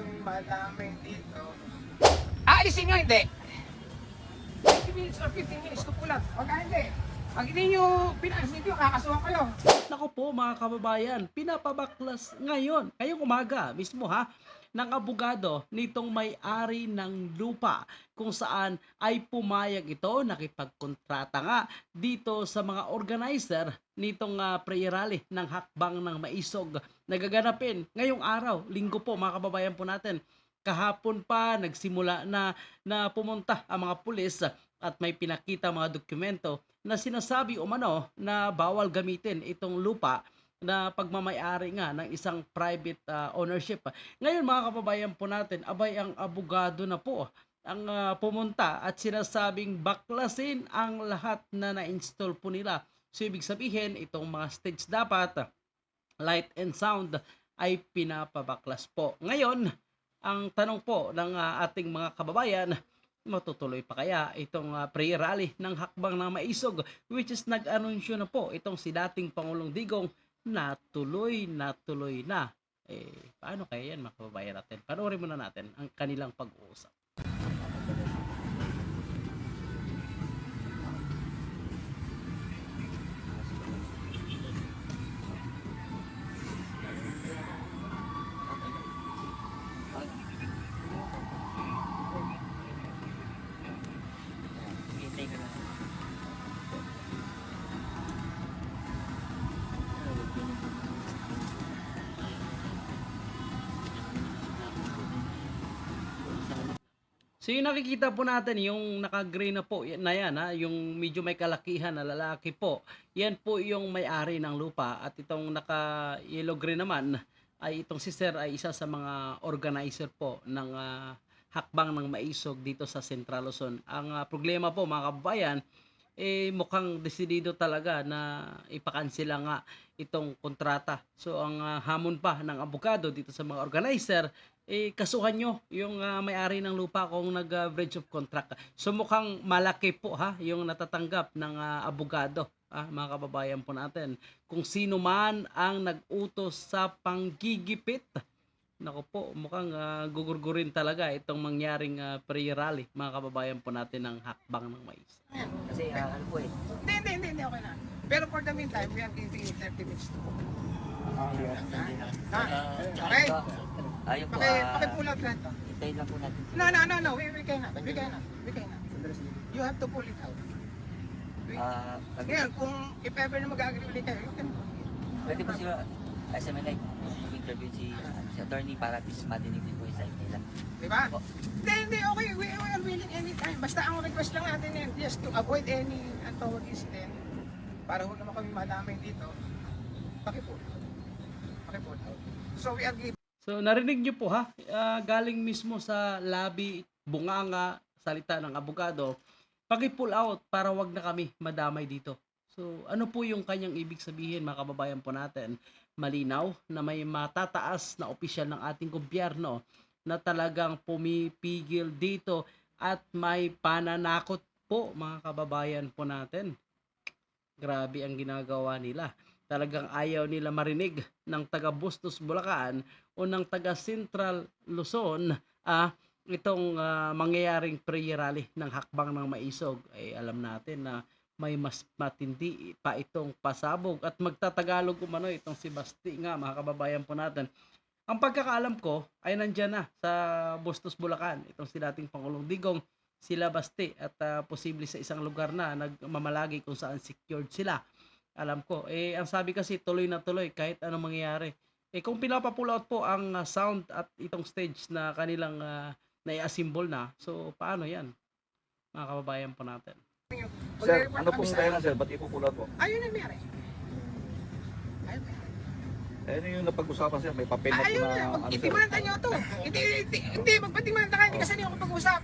kami madami dito. Aalisin nyo, hindi. 50 minutes or 15 minutes to pull out. Pag hindi, pag hindi nyo pinalis dito, kakasuhan kayo. Nako po mga kababayan, pinapabaklas ngayon, ngayong umaga mismo ha, ng abogado nitong may-ari ng lupa kung saan ay pumayag ito, nakipagkontrata nga dito sa mga organizer nitong uh, prayer rally ng hakbang ng maisog na gaganapin ngayong araw, linggo po mga kababayan po natin. Kahapon pa nagsimula na na pumunta ang mga pulis at may pinakita mga dokumento na sinasabi umano na bawal gamitin itong lupa na pagmamayari nga ng isang private ah, ownership. Ngayon mga kababayan po natin, abay ang abogado na po ang ah, pumunta at sinasabing baklasin ang lahat na na-install po nila. So ibig sabihin, itong mga stage dapat, light and sound ay pinapabaklas po. Ngayon, ang tanong po ng ah, ating mga kababayan, matutuloy pa kaya itong uh, prayer rally ng hakbang ng maisog which is nag-anunsyo na po itong si dating Pangulong Digong natuloy natuloy na. Eh paano kaya yan mga kababayan natin? Panoorin muna natin ang kanilang pag-uusap So yung nakikita po natin, yung naka-gray na po, na yan ha, yung medyo may kalakihan na lalaki po, yan po yung may-ari ng lupa at itong naka-yellow gray naman ay itong si Sir ay isa sa mga organizer po ng ah, hakbang ng maisog dito sa Central Luzon. Ang ah, problema po mga kababayan, eh mukhang desidido talaga na ipakansela nga itong kontrata. So ang ah, hamon pa ng abogado dito sa mga organizer eh kasuhan nyo yung ah, may-ari ng lupa kung nag-breach of contract. So mukhang malaki po ha yung natatanggap ng ah, abogado ah, mga kababayan po natin. Kung sino man ang nag-utos sa panggigipit. Nako po, mukhang ah, gugurgurin talaga itong mangyaring uh, prayer rally mga kababayan po natin ng hakbang ng mais. Kasi ah, ano po eh. Hindi, hindi, hindi, hindi, okay na. Pero for the meantime, we are giving you 30 minutes to. Ha? Okay? Ayun po, Paki, ah, paki-pull out lahat to. hintayin lang po natin. No, no, no, no, we, we cannot, we cannot, we cannot. You have to pull it out. Ah, pag- Ngayon, kung if ever na mag-agree ulit kayo, you can pwede po sila SMNI interview si, si attorney para at least madinig din po yung side nila. Di ba? Opo. Hindi, hindi, okay. We, we are willing anytime. Basta ang request lang natin yan, just to avoid any untoward incident, para ho naman kami madamay dito, pakipull. Pakipull out. So we are giving So narinig niyo po ha, Ah, galing mismo sa labi, bunganga, salita ng abogado, paki-pull out para wag na kami madamay dito. So ano po yung kanyang ibig sabihin mga kababayan po natin? Malinaw na may matataas na opisyal ng ating gobyerno na talagang pumipigil dito at may pananakot po mga kababayan po natin. Grabe ang ginagawa nila. Talagang ayaw nila marinig ng taga Bustos Bulacan o ng taga Central Luzon ah itong ah, mangyayaring prayer rally ng hakbang ng maisog ay alam natin na may mas matindi pa itong pasabog at magtatagalog umano itong si Basti nga mga kababayan po natin. Ang pagkakaalam ko ay nandyan na sa Bustos Bulacan itong si dating Pangulong Digong sila Basti at ah, posible sa isang lugar na nagmamalagi kung saan secured sila. Alam ko. Eh, ang sabi kasi tuloy na tuloy kahit anong mangyayari. Eh, kung pinapapull out po ang ah, sound at itong stage na kanilang uh, nai-assemble na, so paano yan? Mga kababayan po natin. Sir, ano pong dahilan sir? Ba't ipupulat po? Ayun ang mayari. Ayun na. Eh, ano yung napag-usapan sir? May papel na po Ayun na na. ano? Itimanda nyo to. Hindi, hindi. Magpatimanda ka. Hindi kasi hindi ako pag-usap.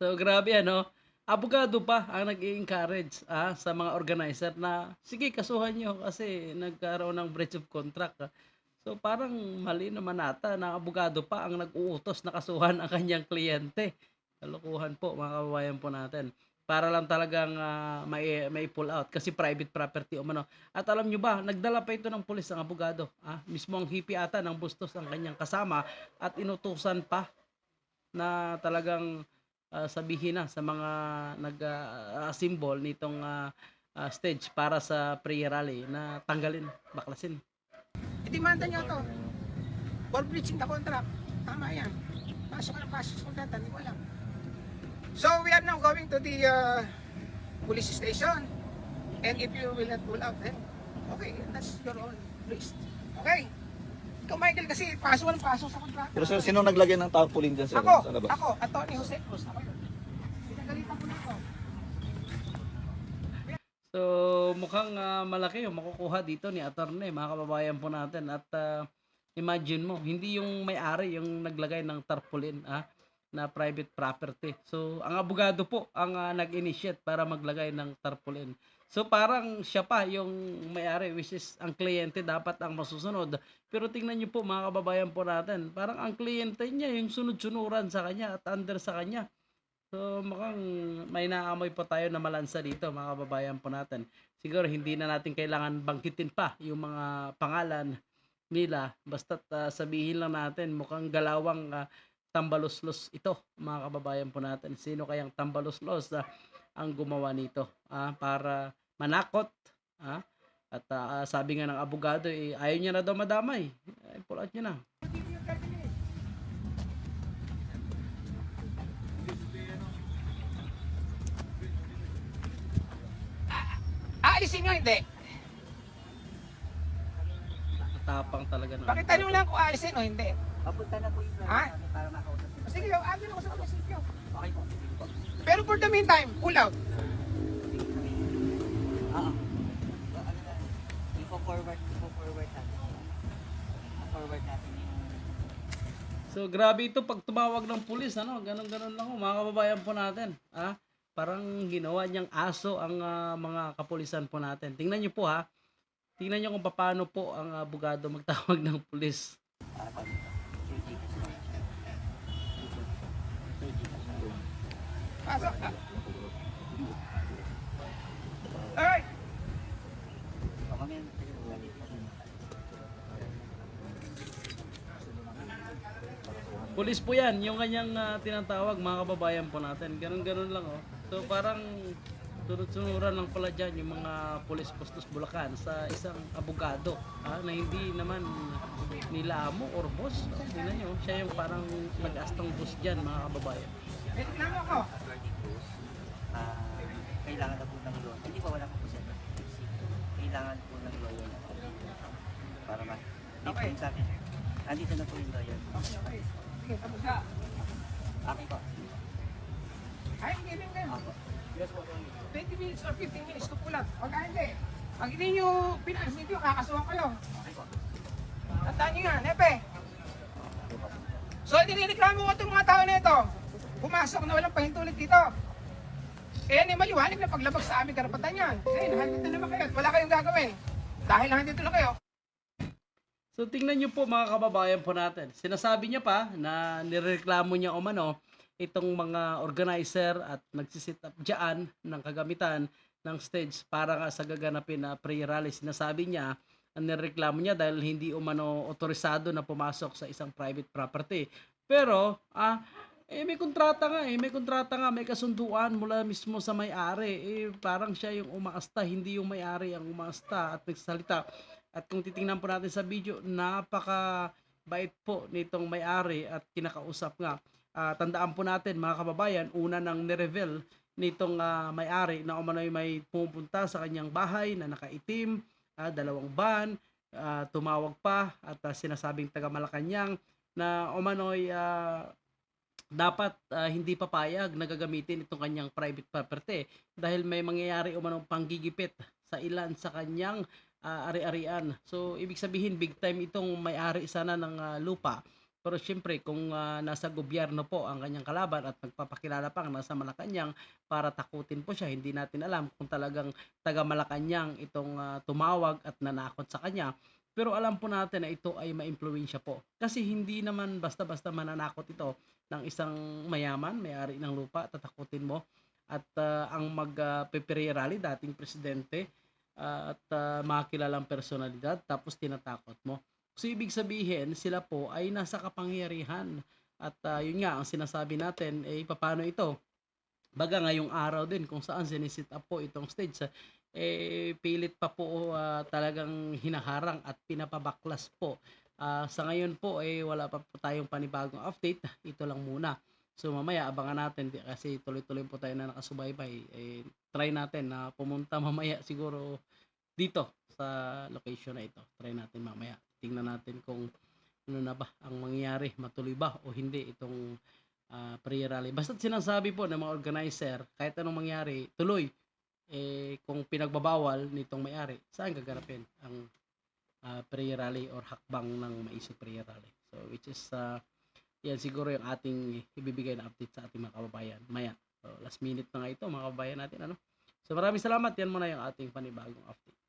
So grabe ano, abogado pa ang nag-encourage ah, sa mga organizer na sige kasuhan nyo kasi nagkaroon ng breach of contract. ah." So parang mali naman ata na abogado pa ang nag-uutos na kasuhan ang kanyang kliyente. Kalokohan po mga kababayan po natin. Para lang talagang ah, may pull out kasi private property o ano. At alam nyo ba, nagdala pa ito ng pulis ang abogado. Ah, mismo ang hippie ata ng bustos ang kanyang kasama at inutusan pa na talagang ah, sabihin na sa mga nag-symbol nitong ah, ah, stage para sa prayer rally na tanggalin, baklasin. Idemanda niyo to. For breaching the contract. Tama yan. Pasok ng pasok kontrata, hindi ko alam. So we are now going to the uh, police station. And if you will not pull out, then okay, that's your own risk. Okay? Ikaw Michael kasi pasok ng pasok sa kontrata. Pero sir, sino naglagay ng tarpaulin dyan sir? Ako, Sa labas? ako, Atty. Jose Cruz. Ako yun. Pinagalitan ko na ako. So, mukhang ah, malaki yung makukuha dito ni attorney, mga kababayan po natin. At ah, imagine mo, hindi yung may-ari yung naglagay ng tarpaulin ah, na private property. So, ang abogado po ang ah, nag-initiate para maglagay ng tarpaulin. So, parang siya pa yung may-ari, which is ang kliyente dapat ang masusunod. Pero tingnan niyo po mga kababayan po natin, parang ang kliyente niya yung sunod-sunuran sa kanya at under sa kanya. So mukhang may naamoy po tayo na malansa dito mga kababayan po natin. Siguro hindi na natin kailangan bangkitin pa yung mga pangalan nila. Basta sabihin lang natin mukhang galawang ah, tambaluslos ito mga kababayan po natin. Sino kayang tambaluslos na ang gumawa nito ah, para manakot ah, at ah, sabi nga ng abogado eh, ayaw niya na daw madamay. Ay, pull out niya na. Aalisin nyo, hindi. Tapang talaga na. Pakita nyo lang kung aalisin o hindi. Papunta na po yung lawyer Ha? namin para makausap nila. Sige, agad ako sa munisipyo. Okay po. Pero for the meantime, pull out. Oo. So, ano na, ipo-forward, ipo-forward natin. Forward natin yung So grabe ito pag tumawag ng pulis ano, ganun-ganun lang oh, mga kababayan po natin. Ah, parang ginawa niyang aso ang ah, mga kapulisan po natin. Tingnan niyo po ha. Tingnan niyo kung paano po ang abogado magtawag ng pulis. para Pasok. Alright. Pinag-ulit. Pulis po 'yan, yung kanyang ah, tinatawag mga kababayan po natin. Ganun-ganun lang oh. So parang sunod-sunuran lang pala dyan yung mga pulis postos Bulacan sa isang abogado ah, na hindi naman nila amo or boss. Tingnan nyo, siya yung parang nag-astang boss dyan mga kababayan. May reklamo ako. Ah, kailangan na po ng lawyer. Hindi pa wala po po siya. Kailangan po ng lawyer na po. Para ma... Dito Okay. sa akin. Andito na po yung lawyer. Okay, okay. Sige, tapos na. Akin po. Ay, hindi rin kayo. Ako. 20 minutes or 15 minutes to pull out. Pag hindi, pag hindi nyo pinag-video, kakasuhan kayo. Okay po. Tandaan nyo yan, Epe. So, nilireklamo ko itong mga tao na ito. Pumasok na walang pahintulit dito. Kaya ni maliwanag na paglabag sa aming karapatan yan. Eh, nandito naman kayo at wala kayong gagawin. Dahil nandito na kayo. So tingnan niyo po mga kababayan po natin. Sinasabi niya pa na nireklamo niya o mano itong mga organizer at nagsisit up diyan ng kagamitan ng stage para nga sa gaganapin na prayer rally. Sinasabi niya ang nireklamo niya dahil hindi umano otorisado na pumasok sa isang private property. Pero ah eh may kontrata nga eh, may kontrata nga, may kasunduan mula mismo sa may-ari. Eh parang siya yung umaasta, hindi yung may-ari ang umaasta at nagsalita. At kung titingnan po natin sa video, napaka bait po nitong may-ari at kinakausap nga. Ah, tandaan po natin mga kababayan, una nang nireveal nitong ah, may-ari na umano'y may pumunta sa kanyang bahay na nakaitim, ah, dalawang van, ah, tumawag pa at ah, sinasabing taga Malacanang na umano'y ah, dapat ah, hindi papayag na gagamitin itong kanyang private property dahil may mangyayari umanong panggigipit sa ilan sa kanyang ah, ari-arian. So, ibig sabihin, big time itong may-ari sana ng ah, lupa. Pero syempre, kung ah, nasa gobyerno po ang kanyang kalaban at nagpapakilala pang nasa Malacanang para takutin po siya, hindi natin alam kung talagang taga Malacanang itong ah, tumawag at nanakot sa kanya. Pero alam po natin na ito ay maimpluwensya po. Kasi hindi naman basta-basta mananakot ito ng isang mayaman, may-ari ng lupa, tatakutin mo at ah, ang mag uh, rally dating presidente ah, at uh, mga kilalang personalidad tapos tinatakot mo. So ibig sabihin sila po ay nasa kapangyarihan at ah, yun nga ang sinasabi natin eh paano ito? Baga ngayong araw din kung saan sinisit up po itong stage eh pilit pa po ah, talagang hinaharang at pinapabaklas po. Ah, sa ngayon po eh wala pa po tayong panibagong update. Ito lang muna. So mamaya abangan natin kasi tuloy-tuloy po tayo na nakasubaybay. Eh, try natin na pumunta mamaya siguro dito sa location na ito. Try natin mamaya. Tingnan natin kung ano na ba ang mangyayari, matuloy ba o hindi itong ah, prayer rally. Basta sinasabi po ng mga organizer, kahit anong mangyari, tuloy. Eh, kung pinagbabawal nitong may-ari, saan gaganapin ang ah, prayer rally or hakbang ng maisip prayer rally. So, which is, ah, yan siguro yung ating ibibigay na update sa ating mga kababayan. Maya, so, last minute na nga ito, mga kababayan natin. Ano? So, maraming salamat. Yan muna yung ating panibagong update.